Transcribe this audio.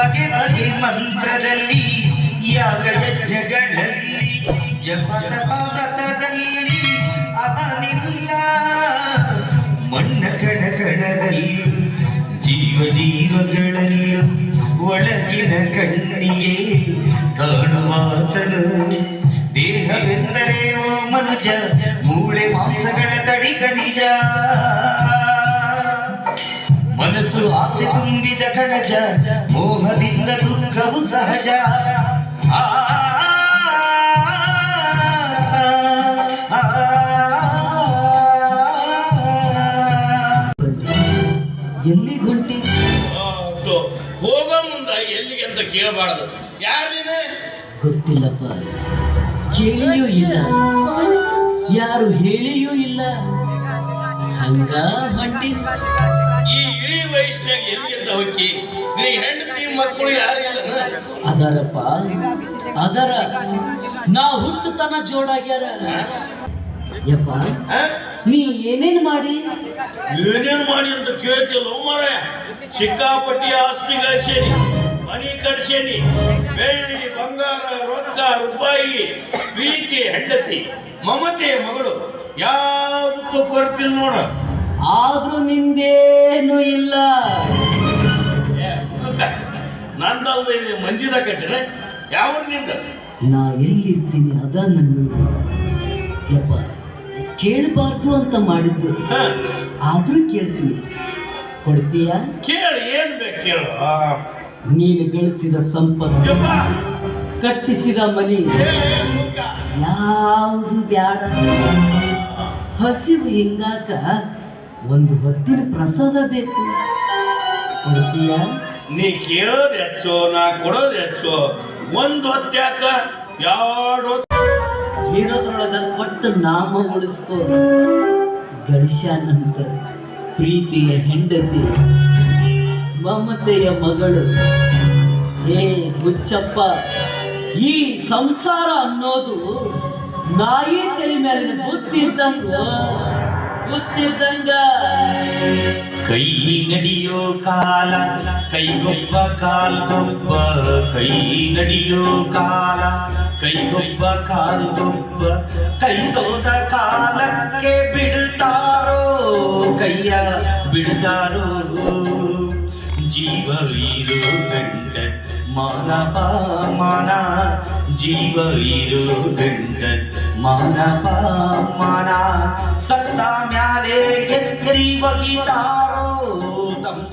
ಬಗೆ ಮಂತ್ರದಲ್ಲಿ ಯಾಗ ಯಜ್ಞಗಳಲ್ಲಿ ಜಪದ ವ್ರತದಲ್ಲಿ ಅವನಿಲ್ಲ ಮಣ್ಣ ಕಣ ಕಣದಲ್ಲೂ, ಜೀವ ಜೀವಗಳಲ್ಲಿ, ಒಳಗಿನ ಕಣ್ಣಿಗೆ ಕಾಣುವಾತನು ದೇಹವೆಂದರೆ ಓ ಮನುಜ, ಮೂಳೆ ಮಾಂಸಗಳ ತಡಿ ನಿಜ. ಮನಸ್ಸು ಆಸೆ ತುಂಬಿದ ಕಣಜ ಮೋಹದಿಂದ ದುಃಖವು ಸಹಜ ಎಲ್ಲಿ ಗುಂಟಿ ಹೋಗೋ ಮುಂದ ಎಲ್ಲಿಗೆ ಅಂತ ಕೇಳಬಾರ್ದು ಯಾರಿನ ಗೊತ್ತಿಲ್ಲಪ್ಪ ಕೇಳಿಯೂ ಇಲ್ಲ ಯಾರು ಹೇಳಿಯೂ ಇಲ್ಲ ಹಂಗ ಹೊಂಟಿ ಅದರಪ್ಪ. ಅದರ ನಾ ಹುಟ್ಟುತನ ಜೋಡಾಗ್ಯಾರ. ಯಪ್ಪ ನೀ ಏನೇನ್ ಮಾಡಿ? ಏನೇನ್ ಮಾಡಿ ಅಂತ ಕೇಳ್ತಿಲ್ಲ ಮರ ಸಿಕ್ಕಾಪಟ್ಟಿ ಆಸ್ತಿ ಗಳಿಸೇನಿ ಮನಿ ಕಟ್ಸೇನಿ ಬೆಳ್ಳಿ ಬಂಗಾರ ರೊಕ್ಕ ರೂಪಾಯಿ ಪ್ರೀತಿ ಹೆಂಡತಿ ಮಮತೆ ಮಗಳು. ಯಾವುದಕ್ಕೂ ಕೊರತಿಲ್ಲ ನೋಡ. ಆದ್ರೂ ನಿಂದೇನು ಇಲ್ಲ. ನಂದಲ್ದ ಇದು ಮಂಜಿನ ಕಟ್ಟಿನ ಯಾವ ನಿಂದ? ನಾ ಎಲ್ಲಿರ್ತೀನಿ ಅದ ನನ್ನ ಯಪ್ಪ ಕೇಳಬಾರ್ದು ಅಂತ ಮಾಡಿದ್ದು. ಆದರೂ ಆದ್ರೂ ಕೇಳ್ತೀನಿ. ಕೊಡ್ತೀಯಾ? ಕೇಳಿ ಏನು ಬೇಕು ಕೇಳು. ನೀನು ಗಳಿಸಿದ ಸಂಪತ್ತು ಕಟ್ಟಿಸಿದ ಮನೆ ಯಾವುದು ಬ್ಯಾಡ. ಹಸಿವು ಹಿಂಗಾಕ ಒಂದು ಹೊತ್ತಿನ ಪ್ರಸಾದ ಬೇಕು. ಕೊಡ್ತೀಯಾ? ನೀ ಕೇಳೋದು ಹೆಚ್ಚು, ನಾ ಕೊಡೋದು ಹೆಚ್ಚು. ಒಂದು ಹೊತ್ತ್ಯಾಕ ಎರಡು ಹೀರೋದ್ರೊಳಗ ಕೊಟ್ಟು ನಾಮ ಉಳಿಸ್ಕೋ. ಗಳಿಸ್ಯಾನಂತ ಪ್ರೀತಿಯ ಹೆಂಡತಿ. ಮಮತೆಯ ಮಗಳು. ಏ ಹುಚ್ಚಪ್ಪ, ಈ ಸಂಸಾರ ಅನ್ನೋದು ನಾಯಿ ತಲೆ ಮೇಲಿನ ಬುತ್ತಿದ್ದಂಗ ಬುತ್ತಿದ್ದಂಗ ಕೈ ನಡಿಯೋ ಕಾಲ ಕೈಗೊಬ್ಬ ಕಾಲ್ಗೊಬ್ಬ ಕೈ ನಡಿಯೋ ಕಾಲ ಕೈಗೊಬ್ಬ ಕಾಲ್ಗೊಬ್ಬ ಕೈ ಸೋದ ಕಾಲಕ್ಕೆ ಬಿಡ್ತಾರೋ, ಕೈಯ ಬಿಡ್ತಾರೋ. ಜೀವ ಇರೋ ಗಂಡ ಮಾನವ ಮಾನ ಜೀವ ಇರೋ ಗಂಡ ಮಾನವ ಮಾನ. ಸತ್ತ ಮ್ಯಾಲೆ ಎತ್ತಿ ಬಗಿತಾರೋ ತಮ್ಮ